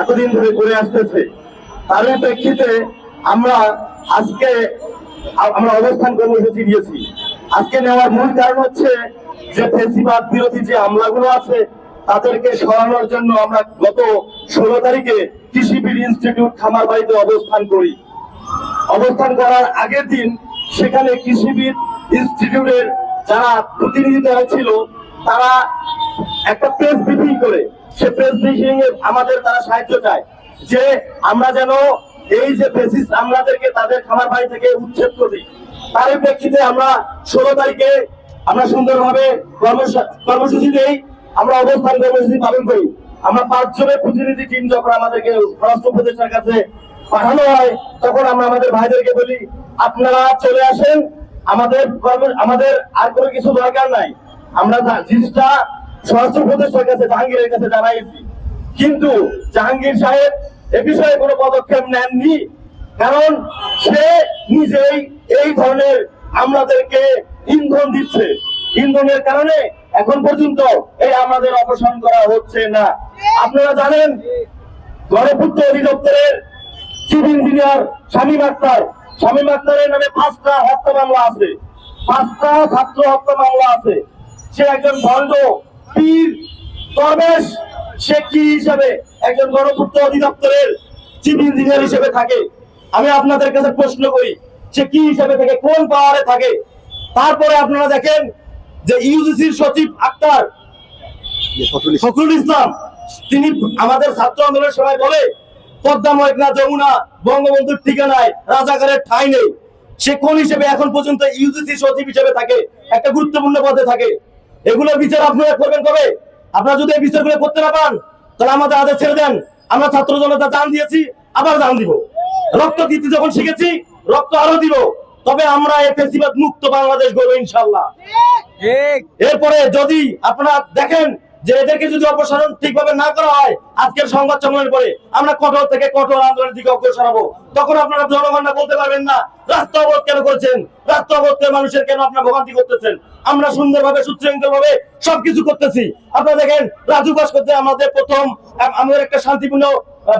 এতদিন ধরে করে আসতেছে। তার প্রেক্ষিতে আমরা আজকে আমরা অবস্থান কর্মসূচি দিয়েছি। আজকে নেওয়ার মূল কারণ হচ্ছে যে ফেসিবাদ বিরোধী যে আমলাগুলো আছে, তাদেরকে সরানোর জন্য আমরা গত ষোলো তারিখে কৃষিবিদ ইনস্টিটিউট খামার বাড়িতে অবস্থান করি। অবস্থান করার আগের দিন সেখানে কৃষিবিদ ইনস্টিটিউটের যারা প্রতিনিধি যারা ছিল, তারা একটা প্রেস ব্রিফিং করে সে প্রেস ব্রিফিং আমাদের তারা সাহায্য চায় যে আমরা যেন এই যে বেসিস আমলাদেরকে তাদের খামার বাড়ি থেকে উচ্ছেদ করি। তার প্রেক্ষিতে আমরা ষোলো তারিখে আমরা সুন্দরভাবে কর্মসূ- কর্মসূচি দেই আমরা অবস্থান কর্মসূচি পালন করি। আমরা পাঁচজনের প্রতিনিধি টিম যখন আমাদেরকে স্বরাষ্ট্র উপদেষ্টার কাছে পাঠানো হয়, তখন আমরা আমাদের ভাইদেরকে বলি, আপনারা চলে আসেন, আমাদের আমাদের আর কোনো কিছু দরকার নাই। আমরা জিনিসটা স্বরাষ্ট্র উপদেষ্টার কাছে জাহাঙ্গীরের কাছে জানাইছি। কিন্তু জাহাঙ্গীর সাহেব এ বিষয়ে কোনো পদক্ষেপ নেননি। কারণ সে নিজেই এই ধরনের আমলাদেরকে ইন্ধন দিচ্ছে। ইন্ধনের কারণে এখন পর্যন্ত এই আমাদের অপসারণ করা হচ্ছে না। আপনারা জানেন, গণপূর্ত অধিদপ্তরের চিফ ইঞ্জিনিয়ার শামীম আক্তার। শামীম আক্তারের নামে পাঁচটা হত্যা মামলা আছে। পাঁচটা ছাত্র হত্যা মামলা আছে। সে একজন ভণ্ড পীর দরবেশ সে কি হিসাবে একজন গণপূর্ত অধিদপ্তরের চিফ ইঞ্জিনিয়ার হিসেবে থাকে? আমি আপনাদের কাছে প্রশ্ন করি সে কি হিসাবে থাকে কোন পাওয়ারে থাকে? তারপরে আপনারা দেখেন যে ইউজিসির সচিব আক্তার ফখরুল ইসলাম। তিনি আমাদের ছাত্র আন্দোলনের সময় বলে পদ্মা মেঘনা যমুনা বঙ্গবন্ধুর ঠিকানায় রাজাকারের ঠাঁই নেই। সে কোন হিসেবে এখন পর্যন্ত ইউজিসি সচিব হিসেবে থাকে? একটা গুরুত্বপূর্ণ পদে থাকে। এগুলোর বিচার আপনারা করবেন কবে? আপনারা যদি এই বিচারগুলো করতে না পান তাহলে আমাদের আদেশ ছেড়ে দেন। আমরা ছাত্র জনতা দান দিয়েছি আবার দান দিব। রক্ত দিতে যখন শিখেছি রক্ত আরও দিব। তবে আমরা এই ফেসিবাদ মুক্ত বাংলাদেশ গড়ব ইনশাল্লাহ এরপরে যদি আপনারা দেখেন যে এদেরকে যদি অপসারণ ঠিকভাবে না করা হয়, আজকের সংবাদ সম্মেলনের পরে আমরা কঠোর থেকে কঠোর আন্দোলনের দিকে অগ্রসর হব। তখন আপনারা জনগণরা বলতে পারবেন না, রাস্তা অবরোধ কেন করেছেন? রাস্তা অবরোধ মানুষের কেন আপনারা ভোগান্তি করতেছেন? আমরা সুন্দরভাবে সুশৃঙ্খল ভাবে সবকিছু করতেছি। আপনারা দেখেন, রাজু বাস করতে আমাদের প্রথম আমাদের একটা শান্তিপূর্ণ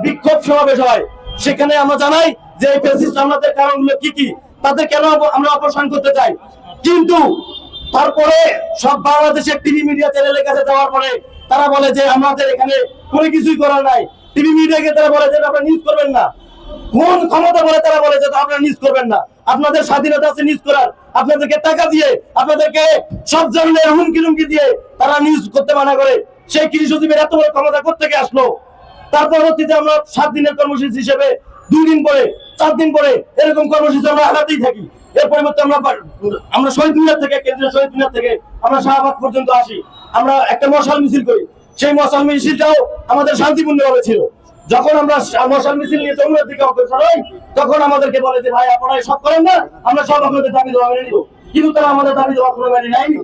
বিক্ষোভ সমাবেশ হয়। সেখানে আমরা জানাই যে এই ফেসিস্ট আমাদের কারণগুলো কি কি, তাদের কেন আমরা অপসারণ করতে চাই। কিন্তু তারপরে সব বাংলাদেশের টিভি মিডিয়া চ্যানেলের কাছে যাওয়ার পরে তারা বলে যে আমাদের এখানে কোনো কিছুই করার নাই। টিভি মিডিয়াকে তারা বলে যে আপনারা নিউজ করবেন না। কোন ক্ষমতা বলে তারা বলে যে আপনারা নিউজ করবেন না। আপনাদের স্বাধীনতা আছে নিউজ করার। আপনাদেরকে টাকা দিয়ে, আপনাদেরকে সব ধরনের হুমকি হুমকি দিয়ে তারা নিউজ করতে মানা করে। সেই কৃষি সচিবের এত বড় ক্ষমতা কোথেকে আসলো? তার পরবর্তীতে আমরা সাত দিনের কর্মসূচি হিসেবে দুই দিন পরে, চার দিন পরে এরকম কর্মসূচি আমরা আগাতেই থাকি। এর পরিবর্তে আমরা আমরা শহীদ মিনার থেকে, কেন্দ্রীয় শহীদ মিনার থেকে আমরা শাহবাগ পর্যন্ত আসি। আমরা একটা মশাল মিছিল করি। সেই মশাল মিছিলটাও আমাদের শান্তিপূর্ণভাবে ছিল। যখন আমরা মশাল মিছিল নিয়ে যমুনার দিকে অগ্রসর হই, তখন আমাদেরকে বলে যে, ভাই, আপনারা সব করেন না, আমরা সব আপনাদের দাবি দেওয়া মেনে নিব। কিন্তু তারা আমাদের দাবি দেওয়া কোনো মেনে নেয়নি।